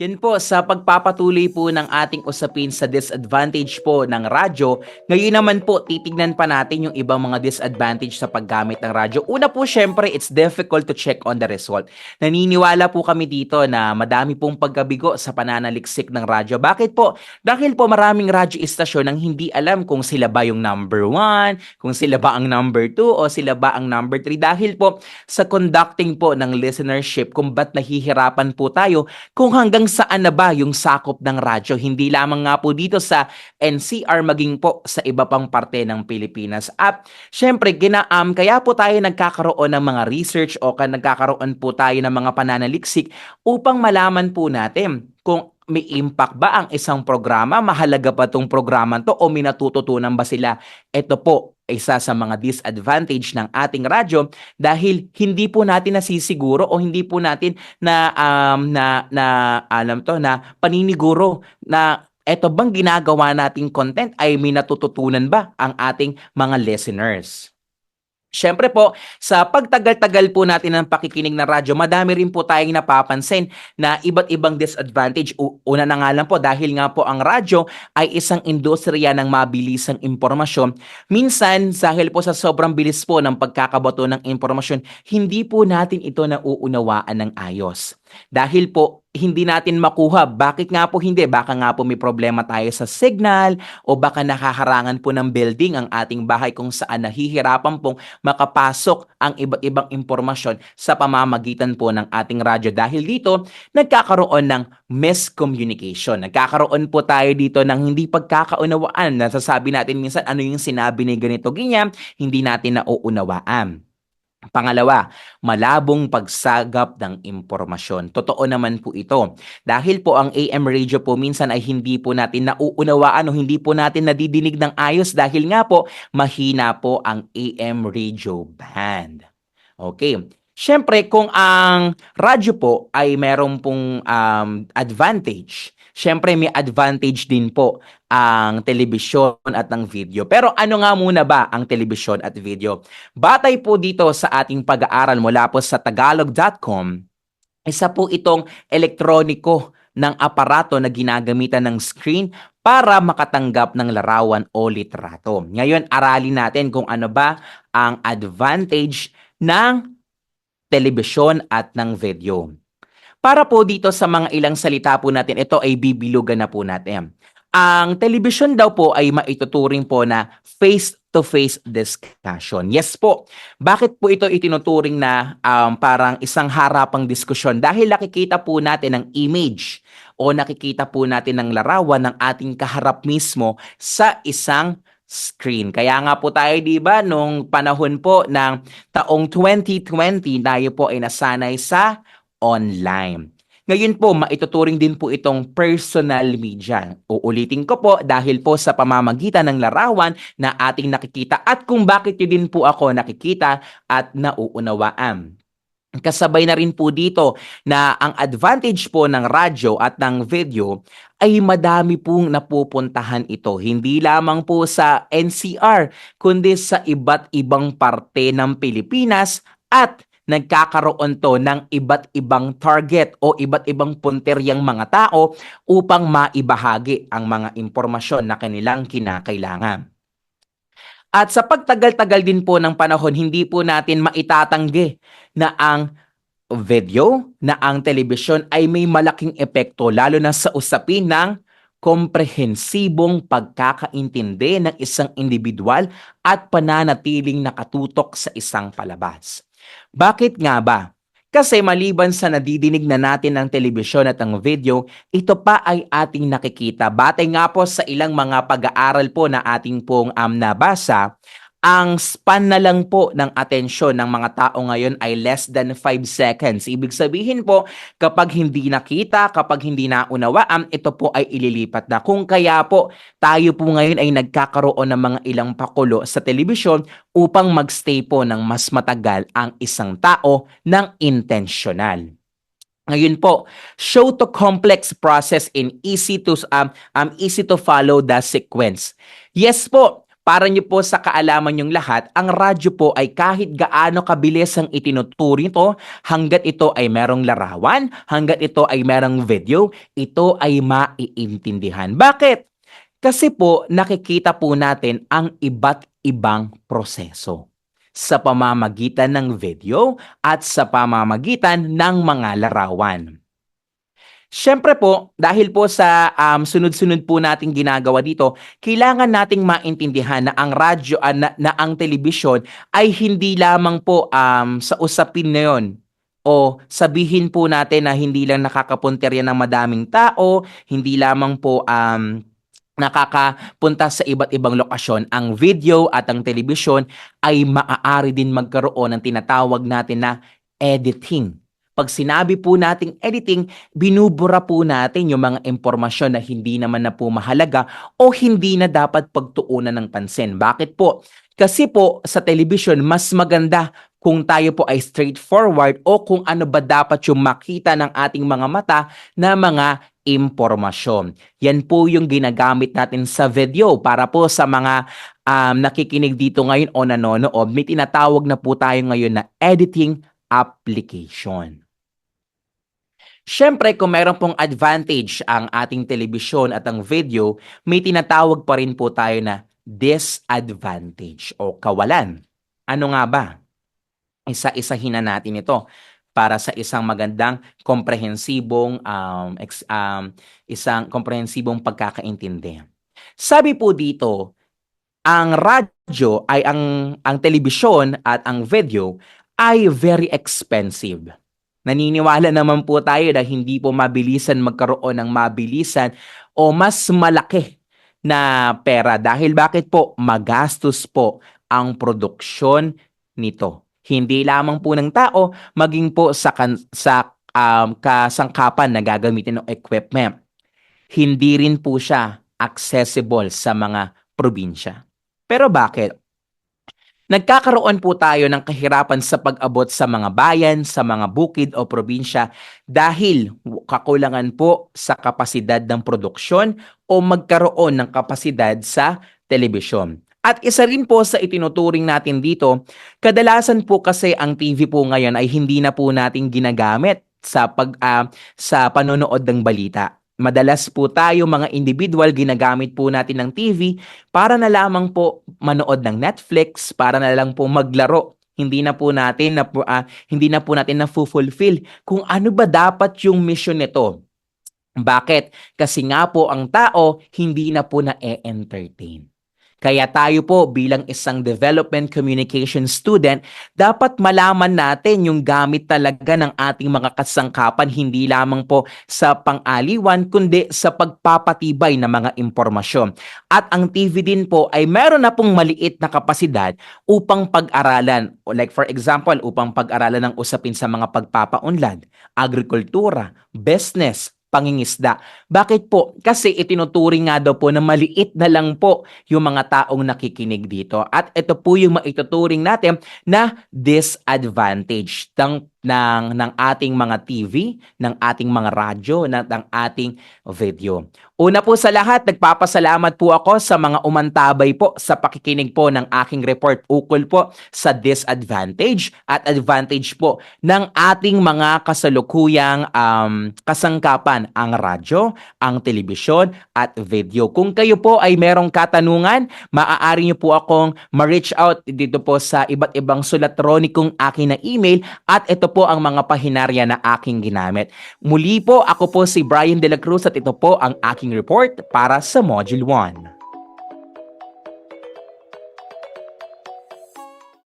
Yan po, sa pagpapatuloy po ng ating usapin sa disadvantage po ng radyo, ngayon naman po titignan pa natin yung ibang mga disadvantage sa paggamit ng radyo. Una po, syempre, it's difficult to check on the result. Naniniwala po kami dito na madami pong pagkabigo sa pananaliksik ng radyo. Bakit po? Dahil po maraming radyo istasyon ang hindi alam kung sila ba yung number one, kung sila ba ang number two, o sila ba ang number three. Dahil po sa conducting po ng listenership kung ba't nahihirapan po tayo kung hanggang saan na ba yung sakop ng radyo. Hindi lamang nga po dito sa NCR maging po sa iba pang parte ng Pilipinas. At syempre, ginaam, kaya po tayo nagkakaroon ng mga research o ka nagkakaroon po tayo ng mga pananaliksik upang malaman po natin kung may impact ba ang isang programa? Mahalaga ba tong programa to o may natututunan ba sila? Ito po, isa sa mga disadvantage ng ating radyo dahil hindi po natin nasisiguro o hindi po natin na um, na na alam to na paniniguro na eto bang ginagawa nating content ay may natututunan ba ang ating mga listeners. Siyempre po, sa pagtagal-tagal po natin ng pakikinig ng radyo, madami rin po tayong napapansin na iba't ibang disadvantage. Una na nga lang po, dahil nga po ang radyo ay isang industriya ng mabilisang impormasyon. Minsan, dahil po sa sobrang bilis po ng pagkakabato ng impormasyon, hindi po natin ito nauunawaan ng ayos. Dahil po, hindi natin makuha. Bakit nga po hindi? Baka nga po may problema tayo sa signal o baka nakaharangan po ng building ang ating bahay kung saan nahihirapan pong makapasok ang iba't ibang impormasyon sa pamamagitan po ng ating radyo. Dahil dito, nagkakaroon ng miscommunication. Nagkakaroon po tayo dito ng hindi pagkakaunawaan. Nasasabi natin minsan ano yung sinabi ni ganito ganyan, hindi natin nauunawaan. Pangalawa, malabong pagsagap ng impormasyon. Totoo naman po ito. Dahil po ang AM radio po minsan ay hindi po natin nauunawaan o hindi po natin nadidinig ng ayos dahil nga po mahina po ang AM radio band. Okay. Siyempre, kung ang radyo po ay meron pong um, advantage, siyempre may advantage din po ang telebisyon at ang video. Pero ano nga muna ba ang telebisyon at video? Batay po dito sa ating pag-aaral mula po sa tagalog.com, isa po itong elektroniko ng aparato na ginagamitan ng screen para makatanggap ng larawan o litrato. Ngayon, aralin natin kung ano ba ang advantage ng telebisyon at ng video. Para po dito sa mga ilang salita po natin, ito ay bibilugan na po natin. Ang telebisyon daw po ay maituturing po na face-to-face discussion. Yes po. Bakit po ito itinuturing na um, parang isang harapang diskusyon? Dahil nakikita po natin ang image o nakikita po natin ang larawan ng ating kaharap mismo sa isang screen. Kaya nga po tayo, di ba, nung panahon po ng taong 2020, tayo po ay nasanay sa online. Ngayon po, maituturing din po itong personal media. Uulitin ko po dahil po sa pamamagitan ng larawan na ating nakikita at kung bakit yun din po ako nakikita at nauunawaan. Kasabay na rin po dito na ang advantage po ng radyo at ng video ay madami pong napupuntahan ito. Hindi lamang po sa NCR, kundi sa iba't ibang parte ng Pilipinas at nagkakaroon to ng iba't ibang target o iba't ibang punteryang mga tao upang maibahagi ang mga impormasyon na kanilang kinakailangan. At sa pagtagal-tagal din po ng panahon, hindi po natin maitatanggi na ang video, na ang telebisyon ay may malaking epekto lalo na sa usapin ng komprehensibong pagkakaintindi ng isang individual at pananatiling nakatutok sa isang palabas. Bakit nga ba? Kasi maliban sa nadidinig na natin ng telebisyon at ang video, ito pa ay ating nakikita. Batay nga po sa ilang mga pag-aaral po na ating pong um, nabasa, ang span na lang po ng atensyon ng mga tao ngayon ay less than 5 seconds. Ibig sabihin po, kapag hindi nakita, kapag hindi naunawaan, ito po ay ililipat na. Kung kaya po, tayo po ngayon ay nagkakaroon ng mga ilang pakulo sa telebisyon upang magstay po ng mas matagal ang isang tao ng intensyonal. Ngayon po, show to complex process in easy to um, um easy to follow the sequence. Yes po, Para nyo po sa kaalaman yung lahat, ang radyo po ay kahit gaano kabilis ang itinuturing ito, hanggat ito ay merong larawan, hanggat ito ay merong video, ito ay maiintindihan. Bakit? Kasi po nakikita po natin ang iba't ibang proseso sa pamamagitan ng video at sa pamamagitan ng mga larawan. Siyempre po, dahil po sa um, sunod-sunod po nating ginagawa dito, kailangan nating maintindihan na ang radyo, ah, na, na ang telebisyon ay hindi lamang po um, sa usapin na yon o sabihin po natin na hindi lang nakakapunterya ng madaming tao, hindi lamang po um, nakakapunta sa iba't ibang lokasyon, ang video at ang telebisyon ay maaari din magkaroon ng tinatawag natin na editing. Pag sinabi po nating editing, binubura po natin yung mga impormasyon na hindi naman na po mahalaga o hindi na dapat pagtuunan ng pansin. Bakit po? Kasi po sa television, mas maganda kung tayo po ay straightforward o kung ano ba dapat yung makita ng ating mga mata na mga impormasyon. Yan po yung ginagamit natin sa video para po sa mga um, nakikinig dito ngayon o nanonood, may tinatawag na po tayo ngayon na editing application. Siyempre, kung meron pong advantage ang ating telebisyon at ang video, may tinatawag pa rin po tayo na disadvantage o kawalan. Ano nga ba? Isa-isahin na natin ito para sa isang magandang komprehensibong um, ex, um, isang komprehensibong pagkakaintindi. Sabi po dito, ang radyo ay ang ang telebisyon at ang video ay very expensive. Naniniwala naman po tayo na hindi po mabilisan magkaroon ng mabilisan o mas malaki na pera. Dahil bakit po? Magastos po ang produksyon nito. Hindi lamang po ng tao, maging po sa, kan- sa um, kasangkapan na gagamitin ng equipment. Hindi rin po siya accessible sa mga probinsya. Pero bakit? Nagkakaroon po tayo ng kahirapan sa pag-abot sa mga bayan, sa mga bukid o probinsya dahil kakulangan po sa kapasidad ng produksyon o magkaroon ng kapasidad sa telebisyon. At isa rin po sa itinuturing natin dito, kadalasan po kasi ang TV po ngayon ay hindi na po natin ginagamit sa pag ah, sa panonood ng balita. Madalas po tayo mga individual ginagamit po natin ng TV para na lamang po manood ng Netflix, para na lang po maglaro. Hindi na po natin na ah, hindi na po natin na fulfill kung ano ba dapat yung mission nito. Bakit? Kasi nga po ang tao hindi na po na-entertain. Kaya tayo po bilang isang development communication student, dapat malaman natin yung gamit talaga ng ating mga kasangkapan hindi lamang po sa pang-aliwan kundi sa pagpapatibay ng mga impormasyon. At ang TV din po ay meron na pong maliit na kapasidad upang pag-aralan. Like for example, upang pag-aralan ng usapin sa mga pagpapaunlad, agrikultura, business, pangingisda. Bakit po? Kasi itinuturing nga daw po na maliit na lang po yung mga taong nakikinig dito. At ito po yung maituturing natin na disadvantage ng, ng, ng ating mga TV, ng ating mga radyo, ng, ng ating video. Una po sa lahat, nagpapasalamat po ako sa mga umantabay po sa pakikinig po ng aking report ukol po sa disadvantage at advantage po ng ating mga kasalukuyang um, kasangkapan, ang radyo, ang telebisyon at video. Kung kayo po ay merong katanungan, maaari niyo po akong ma-reach out dito po sa iba't ibang sulatronikong akin na email at ito po ang mga pahinarya na aking ginamit. Muli po, ako po si Brian De La Cruz at ito po ang aking report para sa Module 1.